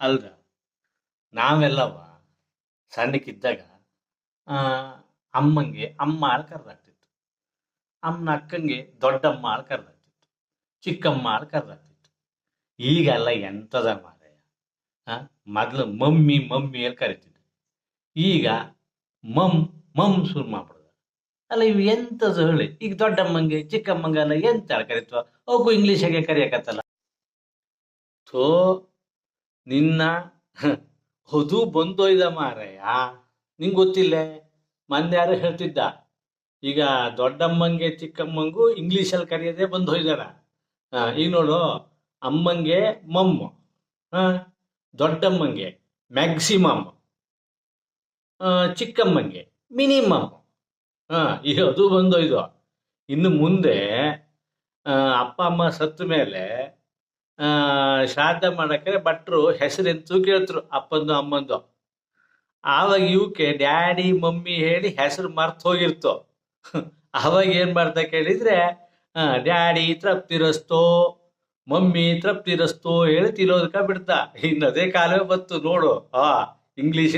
ಅಲ್ದ ನಾವೆಲ್ಲವ ಸಣ್ಣಕ್ಕಿದ್ದಾಗ ಅಮ್ಮಂಗೆ ಅಮ್ಮ ಆಳ್ ಕರೆದಾಗ್ತಿತ್ತು ಅಮ್ಮನ ಅಕ್ಕಂಗೆ ದೊಡ್ಡಮ್ಮ ಆಳ್ ಕರೆದಾಗ್ತಿತ್ತು ಚಿಕ್ಕಮ್ಮ ಆಳ್ ಕರೆದಾಗ್ತಿತ್ತು ಈಗೆಲ್ಲ ಎಂಥದ ಮಾರಾಯ ಮೊದಲು ಮಮ್ಮಿ ಮಮ್ಮಿ ಅಲ್ಲಿ ಕರಿತಿದ್ರು? ಈಗ ಮಮ್ ಮಮ್ ಶುರು ಮಾಡ್ಬಿಡ್ದ. ಅಲ್ಲ, ಇವು ಎಂಥದ ಹೇಳಿ? ಈಗ ದೊಡ್ಡಮ್ಮಂಗೆ, ಚಿಕ್ಕಮ್ಮಂಗೆಲ್ಲ ಎಂತ ಕರಿತ್ವ ಅವಕ್ಕೂ ಇಂಗ್ಲೀಷಾಗೆ ಕರಿಯಕತ್ತಲ್ಲ. ಥೋ ನಿನ್ನ ಹೊದು ಬಂದೋಯ್ದ ಮಾರಯ್ಯ. ನಿಂಗೆ ಗೊತ್ತಿಲ್ಲ? ಮೊನ್ನೆ ಯಾರು ಹೇಳ್ತಿದ್ದ. ಈಗ ದೊಡ್ಡಮ್ಮಂಗೆ ಚಿಕ್ಕಮ್ಮಂಗೂ ಇಂಗ್ಲೀಷಲ್ಲಿ ಕರೆಯೋದೇ ಬಂದು ಹೋಯ್ದಾರ ಈಗ ನೋಡು, ಅಮ್ಮಂಗೆ ಮಮ್ಮ ದೊಡ್ಡಮ್ಮಂಗೆ ಮ್ಯಾಕ್ಸಿಮಮ್ ಚಿಕ್ಕಮ್ಮಂಗೆ ಮಿನಿಮಮ್. ಹಾಂ ಅದು ಬಂದೋಯ್ದು. ಇನ್ನು ಮುಂದೆ ಅಪ್ಪ, ಅಮ್ಮ ಸತ್ತ ಮೇಲೆ ಶ್ರಾದ್ದ ಮಾಡಕ್ಕೆ ಭಟ್ರು ಹೆಸರೆಂತೂ ಕೇಳ್ತರು ಅಪ್ಪಂದು ಅಮ್ಮಂದು. ಆವಾಗ ಇವಕ್ಕೆ ಡ್ಯಾಡಿ, ಮಮ್ಮಿ ಹೇಳಿ ಹೆಸರು ಮರ್ತು ಹೋಗಿರ್ತು. ಅವಾಗ ಏನ್ ಮಾಡ್ತಾ ಕೇಳಿದ್ರೆ ಡ್ಯಾಡಿ ತೃಪ್ತಿರಸ್ತೋ, ಮಮ್ಮಿ ತೃಪ್ತಿರಸ್ತೋ ಹೇಳಿ ತಿರೋದಕ್ಕ ಬಿಡ್ತ ಇನ್ನದೇ ಕಾಲವೇ ಬತ್ತು ನೋಡು. ಆ ಇಂಗ್ಲಿಷ್